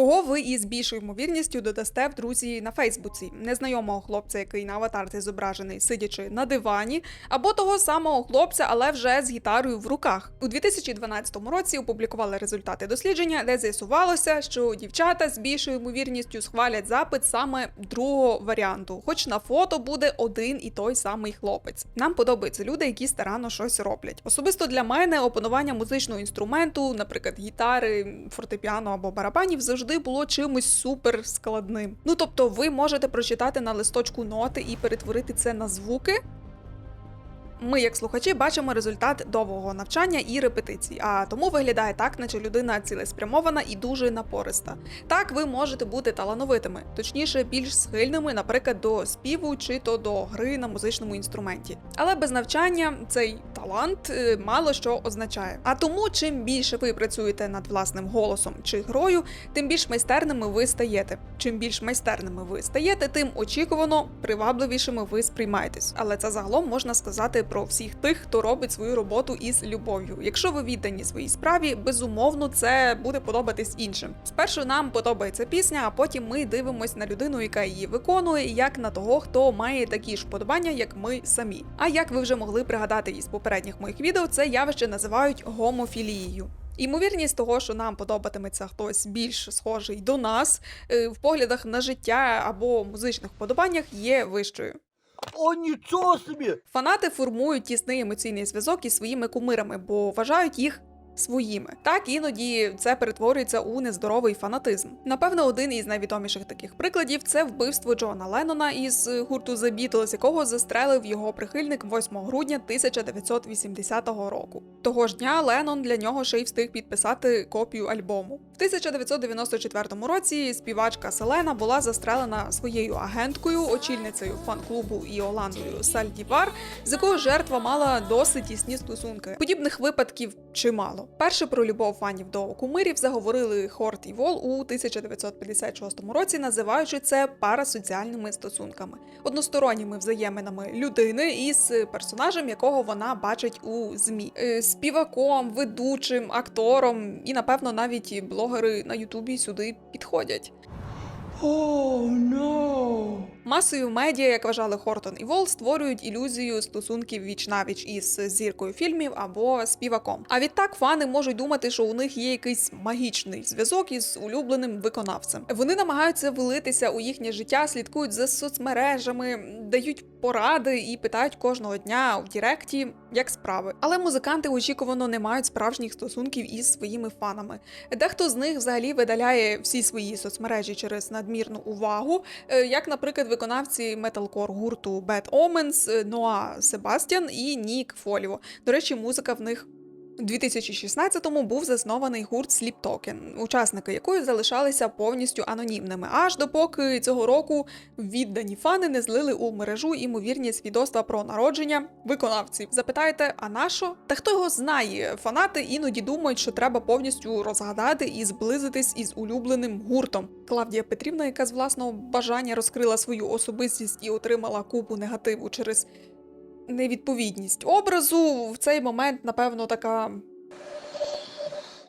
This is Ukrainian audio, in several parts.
Кого ви із більшою ймовірністю додасте в друзі на Фейсбуці? Незнайомого хлопця, який на аватарці зображений, сидячи на дивані, або того самого хлопця, але вже з гітарою в руках. У 2012 році опублікували результати дослідження, де з'ясувалося, що дівчата з більшою ймовірністю схвалять запит саме другого варіанту, хоч на фото буде один і той самий хлопець. Нам подобаються люди, які старанно щось роблять. Особисто для мене опанування музичного інструменту, наприклад, гітари, фортепіано або барабанів, завжди було чимось супер складним. Ну тобто, ви можете прочитати на листочку ноти і перетворити це на звуки. Ми, як слухачі, бачимо результат довгого навчання і репетицій, а тому виглядає так, наче людина цілеспрямована і дуже напориста. Так, ви можете бути талановитими, точніше, більш схильними, наприклад, до співу чи то до гри на музичному інструменті. Але без навчання цей талант е, мало що означає. А тому, чим більше ви працюєте над власним голосом чи грою, тим більш майстерними ви стаєте. Чим більш майстерними ви стаєте, тим очікувано привабливішими ви сприймаєтесь. Але це загалом можна сказати про всіх тих, хто робить свою роботу із любов'ю. Якщо ви віддані своїй справі, безумовно, це буде подобатись іншим. Спершу нам подобається пісня, а потім ми дивимось на людину, яка її виконує, як на того, хто має такі ж вподобання, як ми самі. А як ви вже могли пригадати із попередніх моїх відео, це явище називають гомофілією. Ймовірність того, що нам подобатиметься хтось більш схожий до нас е, в поглядах на життя або музичних вподобаннях є вищою. О, нічого собі! Фанати формують тісний емоційний зв'язок із своїми кумирами, бо вважають їх. Своїми так іноді це перетворюється у нездоровий фанатизм. Напевно, один із найвідоміших таких прикладів це вбивство Джона Леннона із гурту The Beatles, якого застрелив його прихильник 8 грудня 1980 року. Того ж дня Леннон для нього ще й встиг підписати копію альбому. В 1994 році співачка Селена була застрелена своєю агенткою, очільницею фан-клубу Іоландою Сальдівар, з якою жертва мала досить тісні стосунки. Подібних випадків чимало. Перше про любов фанів до кумирів заговорили Хорт і Вол у 1956 році, називаючи це парасоціальними стосунками, односторонніми взаєминами людини із персонажем, якого вона бачить у змі, Е, співаком, ведучим, актором, і напевно навіть блогери на Ютубі сюди підходять. О, но! Масою медіа, як вважали Хортон і Вол, створюють ілюзію стосунків віч навіч із зіркою фільмів або співаком. А відтак фани можуть думати, що у них є якийсь магічний зв'язок із улюбленим виконавцем. Вони намагаються влитися у їхнє життя, слідкують за соцмережами, дають поради і питають кожного дня в Діректі, як справи. Але музиканти очікувано не мають справжніх стосунків із своїми фанами. Дехто з них взагалі видаляє всі свої соцмережі через надмірну увагу, е, як, наприклад, виконавці металкор гурту Bad Omens, е, Ноа Себастьян і Нік Фоліо. До речі, музика в них. У 2016-му був заснований гурт Sleep Token, учасники якої залишалися повністю анонімними, аж допоки цього року віддані фани не злили у мережу імовірні свідоцтва про народження виконавців. Запитаєте, а на що? Та хто його знає? Фанати іноді думають, що треба повністю розгадати і зблизитись із улюбленим гуртом. Клавдія Петрівна, яка з власного бажання розкрила свою особистість і отримала купу негативу через невідповідність образу в цей момент, напевно, така.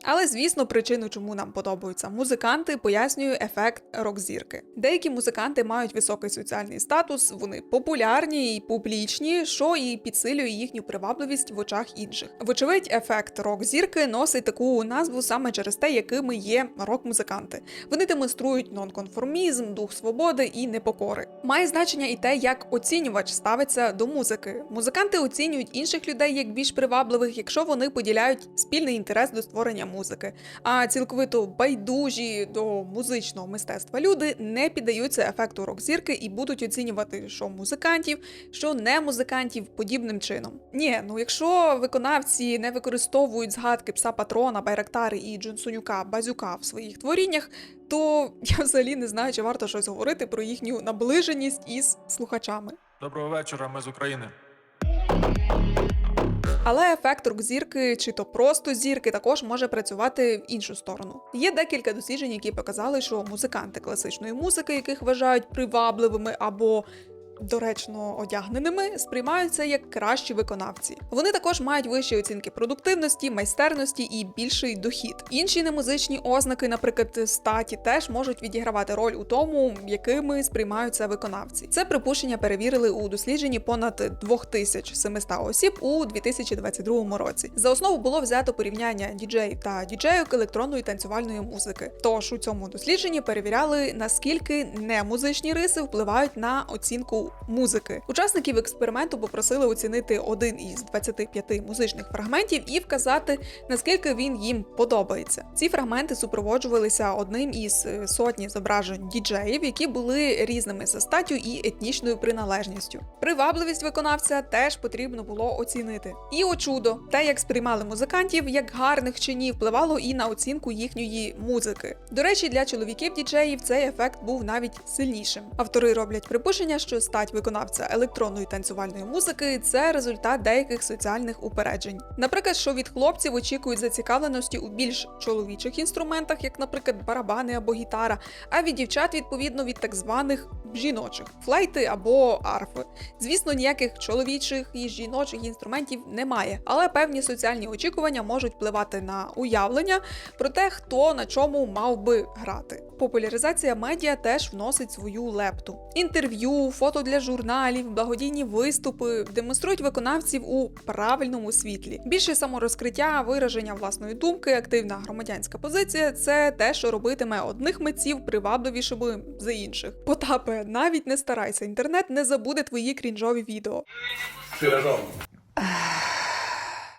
Але звісно, причину, чому нам подобаються музиканти, пояснює ефект рок-зірки. Деякі музиканти мають високий соціальний статус, вони популярні і публічні, що і підсилює їхню привабливість в очах інших. Вочевидь, ефект рок-зірки носить таку назву саме через те, якими є рок-музиканти. Вони демонструють нонконформізм, дух свободи і непокори. Має значення і те, як оцінювач ставиться до музики. Музиканти оцінюють інших людей як більш привабливих, якщо вони поділяють спільний інтерес до створення музики. А цілковито байдужі до музичного мистецтва люди не піддаються ефекту рок-зірки і будуть оцінювати, що музикантів, що не музикантів подібним чином. Ні, ну якщо виконавці не використовують згадки пса патрона, Байрактари і Джонсонюка Базюка в своїх творіннях, то я взагалі не знаю, чи варто щось говорити про їхню наближеність із слухачами. Доброго вечора, ми з України. Але ефект рук зірки, чи то просто зірки також може працювати в іншу сторону. Є декілька досліджень, які показали, що музиканти класичної музики, яких вважають привабливими або доречно одягненими, сприймаються як кращі виконавці. Вони також мають вищі оцінки продуктивності, майстерності і більший дохід. Інші немузичні ознаки, наприклад, статі, теж можуть відігравати роль у тому, якими сприймаються виконавці. Це припущення перевірили у дослідженні понад 2700 осіб у 2022 році. За основу було взято порівняння діджеїв та діджеїв електронної танцювальної музики. Тож у цьому дослідженні перевіряли наскільки немузичні риси впливають на оцінку музики. Учасників експерименту попросили оцінити один із 25 музичних фрагментів і вказати, наскільки він їм подобається. Ці фрагменти супроводжувалися одним із е, сотні зображень діджеїв, які були різними за статтю і етнічною приналежністю. Привабливість виконавця теж потрібно було оцінити. І о чудо, те, як сприймали музикантів, як гарних чи ні, впливало і на оцінку їхньої музики. До речі, для чоловіків діджеїв цей ефект був навіть сильнішим. Автори роблять припущення, що стать виконавця електронної танцювальної музики це результат деяких соціальних упереджень. Наприклад, що від хлопців очікують зацікавленості у більш чоловічих інструментах, як, наприклад, барабани або гітара, а від дівчат відповідно від так званих жіночих флейти або арфи. Звісно, ніяких чоловічих і жіночих інструментів немає, але певні соціальні очікування можуть впливати на уявлення про те, хто на чому мав би грати. Популяризація медіа теж вносить свою лепту. Інтерв'ю, фото для журналів, благодійні виступи демонструють виконавців у правильному світлі. Більше саморозкриття, вираження власної думки, активна громадянська позиція це те, що робитиме одних митців привабливішими за інших. Потапе, навіть не старайся, інтернет не забуде твої крінжові відео.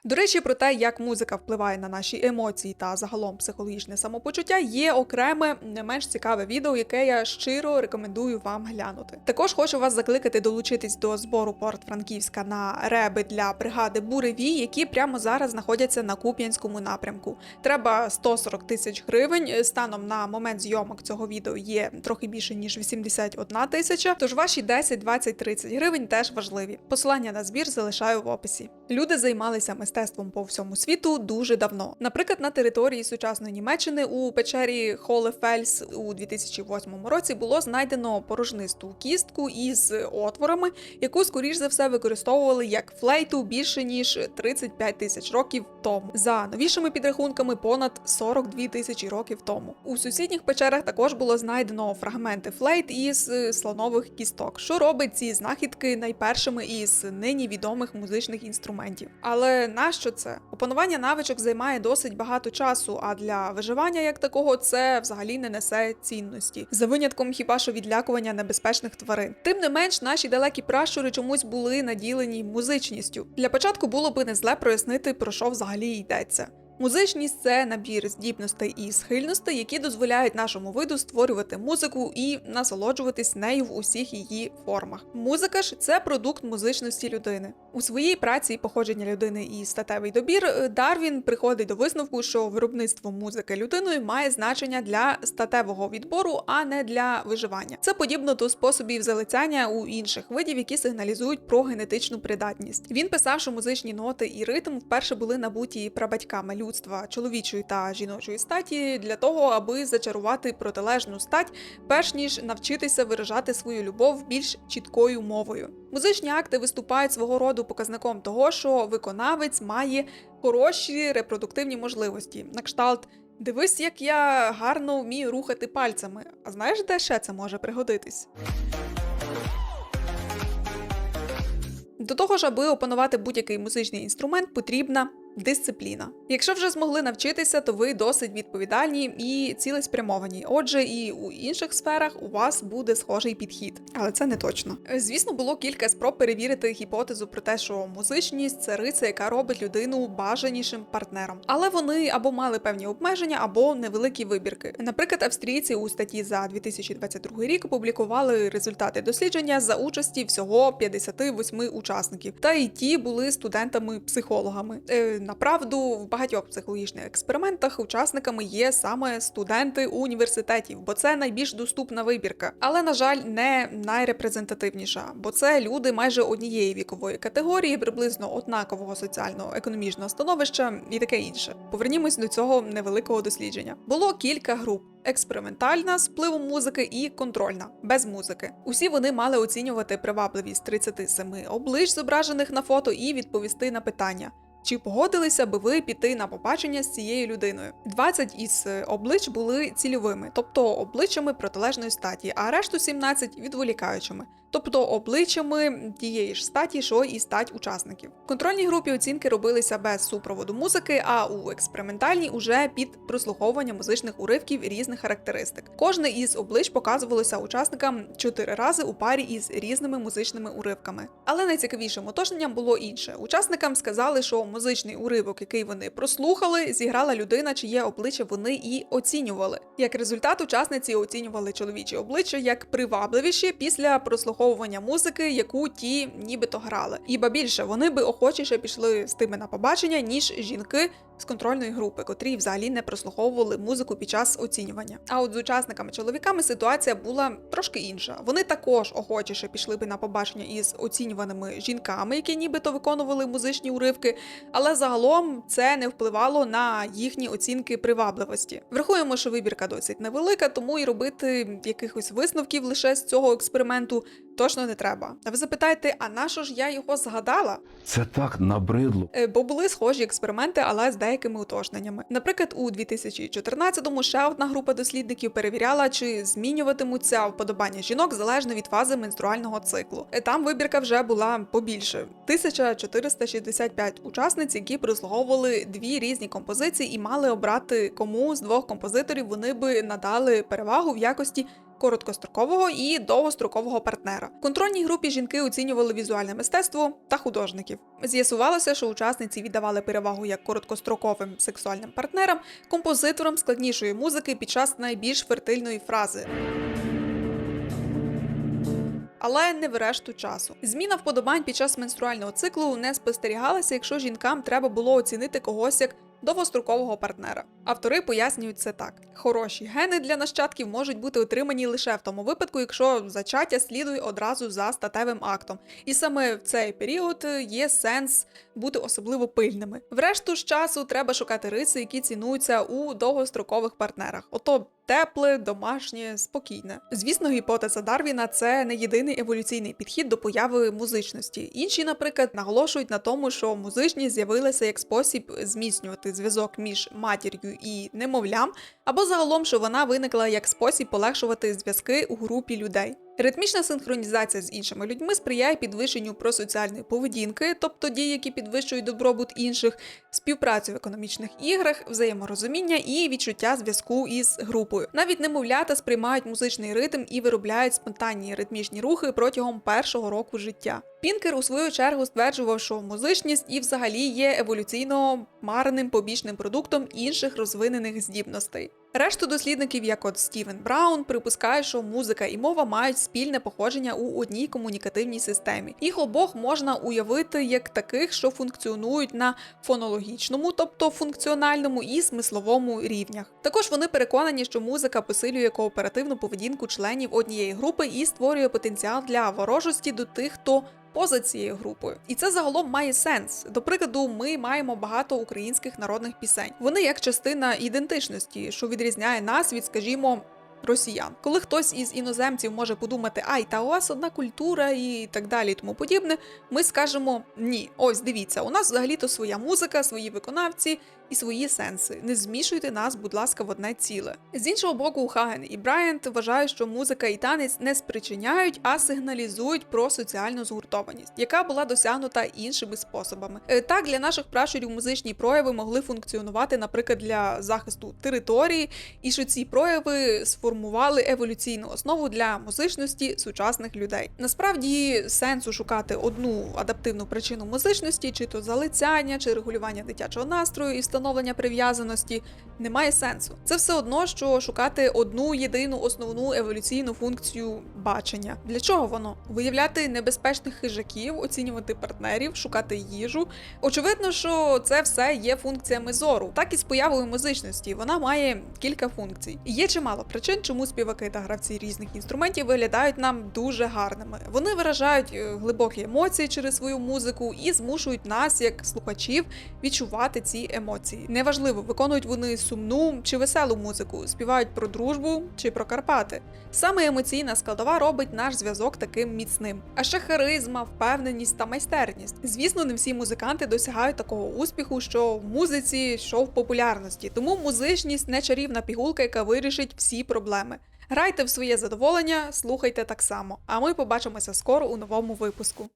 До речі, про те, як музика впливає на наші емоції та загалом психологічне самопочуття, є окреме не менш цікаве відео, яке я щиро рекомендую вам глянути. Також хочу вас закликати долучитись до збору Порт Франківська на реби для бригади Буревій, які прямо зараз знаходяться на Куп'янському напрямку. Треба 140 тисяч гривень. Станом на момент зйомок цього відео є трохи більше ніж 81 тисяча. Тож ваші 10, 20, 30 гривень теж важливі. Посилання на збір залишаю в описі. Люди займалися мистецтвом по всьому світу дуже давно. Наприклад, на території сучасної Німеччини у печері Холефельс у 2008 році було знайдено порожнисту кістку із отворами, яку скоріш за все використовували як флейту більше ніж 35 тисяч років тому. За новішими підрахунками, понад 42 тисячі років тому. У сусідніх печерах також було знайдено фрагменти флейт із слонових кісток, що робить ці знахідки найпершими із нині відомих музичних інструментів. Але нащо це? Опанування навичок займає досить багато часу, а для виживання як такого це взагалі не несе цінності. За винятком хіба що відлякування небезпечних тварин. Тим не менш, наші далекі пращури чомусь були наділені музичністю. Для початку було би не зле прояснити, про що взагалі йдеться. Музичність це набір здібностей і схильностей, які дозволяють нашому виду створювати музику і насолоджуватись нею в усіх її формах. Музика ж це продукт музичності людини. У своїй праці походження людини і статевий добір е, Дарвін приходить до висновку, що виробництво музики людиною має значення для статевого відбору, а не для виживання. Це подібно до способів залицяння у інших видів, які сигналізують про генетичну придатність. Він писав, що музичні ноти і ритм вперше були набуті прабатьками людства чоловічої та жіночої статі для того, аби зачарувати протилежну стать, перш ніж навчитися виражати свою любов більш чіткою мовою. Музичні акти виступають свого роду показником того, що виконавець має хороші репродуктивні можливості, на кшталт. Дивись, як я гарно вмію рухати пальцями. А знаєш, де ще це може пригодитись? До того ж, аби опанувати будь-який музичний інструмент, потрібна дисципліна. Якщо вже змогли навчитися, то ви досить відповідальні і цілеспрямовані. Отже, і у інших сферах у вас буде схожий підхід, але це не точно. Е, Звісно, було кілька спроб перевірити гіпотезу про те, що музичність це риса, яка робить людину бажанішим партнером. Але вони або мали певні обмеження, або невеликі вибірки. Наприклад, австрійці у статті за 2022 рік опублікували результати дослідження за участі всього 58 учасників, та й ті були студентами-психологами. Е, направду в багатьох психологічних експериментах учасниками є саме студенти університетів, бо це найбільш доступна вибірка. Але на жаль, не найрепрезентативніша, бо це люди майже однієї вікової категорії, приблизно однакового соціально-економічного становища і таке інше. Повернімось до цього невеликого дослідження. Було кілька груп. Експериментальна з впливом музики і контрольна без музики. Усі вони мали оцінювати привабливість 37 облич, зображених на фото, і відповісти на питання. Чи погодилися би ви піти на побачення з цією людиною? 20 із е, облич були цільовими, тобто обличчями протилежної статі, а решту 17 відволікаючими, тобто обличчями тієї ж статі, що і стать учасників. В контрольній групі оцінки робилися без супроводу музики, а у експериментальній уже під прослуховування музичних уривків різних характеристик. Кожне із облич показувалося учасникам чотири рази у парі із різними музичними уривками. Але найцікавішим уточненням було інше. Учасникам сказали, що музичний уривок, який вони прослухали, зіграла людина, чиє обличчя вони і оцінювали. Як результат, учасниці оцінювали чоловічі обличчя як привабливіші після прослуховування музики, яку ті нібито грали. Іба більше вони би охочіше пішли з тими на побачення, ніж жінки з контрольної групи, котрі взагалі не прослуховували музику під час оцінювання. А от з учасниками-чоловіками ситуація була трошки інша. Вони також охочіше пішли би на побачення із оцінюваними жінками, які нібито виконували музичні уривки, але загалом це не впливало на їхні оцінки привабливості. Врахуємо, що вибірка досить невелика, тому і робити якихось висновків лише з цього експерименту точно не треба. А ви запитаєте, а на що ж я його згадала? Це так набридло. Е, Бо були схожі експерименти, але з деякими уточненнями. Наприклад, у 2014-му ще одна група дослідників перевіряла, чи змінюватимуться вподобання жінок залежно від фази менструального циклу. Е, Там вибірка вже була побільше 1465 учасниць, які прослуговували дві різні композиції і мали обрати, кому з двох композиторів вони би надали перевагу в якості короткострокового і довгострокового партнера. В контрольній групі жінки оцінювали візуальне мистецтво та художників. З'ясувалося, що учасниці віддавали перевагу як короткостроковим сексуальним партнерам, композиторам складнішої музики під час найбільш фертильної фрази. Але не в решту часу. Зміна вподобань під час менструального циклу не спостерігалася, якщо жінкам треба було оцінити когось як довгострокового партнера. Автори пояснюють це так: хороші гени для нащадків можуть бути отримані лише в тому випадку, якщо зачаття слідує одразу за статевим актом. І саме в цей період є сенс бути особливо пильними. Врешту ж часу треба шукати риси, які цінуються у довгострокових партнерах. Ото тепле, домашнє, спокійне. Звісно, гіпотеза Дарвіна це не єдиний еволюційний підхід до появи музичності. Інші, наприклад, наголошують на тому, що музичність з'явилася як спосіб зміцнювати зв'язок між матір'ю і немовлям, або загалом, що вона виникла як спосіб полегшувати зв'язки у групі людей. Ритмічна синхронізація з іншими людьми сприяє підвищенню просоціальної поведінки, тобто дій, які підвищують добробут інших, співпрацю в економічних іграх, взаєморозуміння і відчуття зв'язку із групою. Навіть немовлята сприймають музичний ритм і виробляють спонтанні ритмічні рухи протягом першого року життя. Пінкер у свою чергу стверджував, що музичність і взагалі є еволюційно марним побічним продуктом інших розвинених здібностей. Решту дослідників, як от Стівен Браун, припускають, що музика і мова мають спільне походження у одній комунікативній системі. Їх обох можна уявити як таких, що функціонують на фонологічному, тобто функціональному і смисловому рівнях. Також вони переконані, що музика посилює кооперативну поведінку членів однієї групи і створює потенціал для ворожості до тих, хто поза цією групою. І це загалом має сенс. До прикладу, ми маємо багато українських народних пісень. Вони як частина ідентичності, що відрізняє нас від, скажімо. Росіян, коли хтось із іноземців може подумати, ай, та у вас одна культура і так далі, тому подібне, ми скажемо ні, ось дивіться, у нас взагалі-то своя музика, свої виконавці і свої сенси. Не змішуйте нас, будь ласка, в одне ціле. З іншого боку, Хаген і Брайант вважають, що музика і танець не спричиняють, а сигналізують про соціальну згуртованість, яка була досягнута іншими способами. Е, Так, для наших пращурів музичні прояви могли функціонувати, наприклад, для захисту території, і що ці прояви сформували еволюційну основу для музичності сучасних людей. Насправді сенсу шукати одну адаптивну причину музичності, чи то залицяння, чи регулювання дитячого настрою і встановлення встановлення прив'язаності, немає сенсу. Це все одно, що шукати одну єдину основну еволюційну функцію бачення. Для чого воно? Виявляти небезпечних хижаків, оцінювати партнерів, шукати їжу. Очевидно, що це все є функціями зору. Так і з появою музичності. Вона має кілька функцій. І є чимало причин, чому співаки та гравці різних інструментів виглядають нам дуже гарними. Вони виражають е, глибокі емоції через свою музику і змушують нас, як слухачів, відчувати ці емоції. Неважливо, виконують вони сумну чи веселу музику, співають про дружбу чи про Карпати. Саме емоційна складова робить наш зв'язок таким міцним. А ще харизма, впевненість та майстерність. Звісно, не всі музиканти досягають такого успіху, що в музиці, що в популярності. Тому музичність не чарівна пігулка, яка вирішить всі проблеми. Грайте в своє задоволення, слухайте так само. А ми побачимося скоро у новому випуску.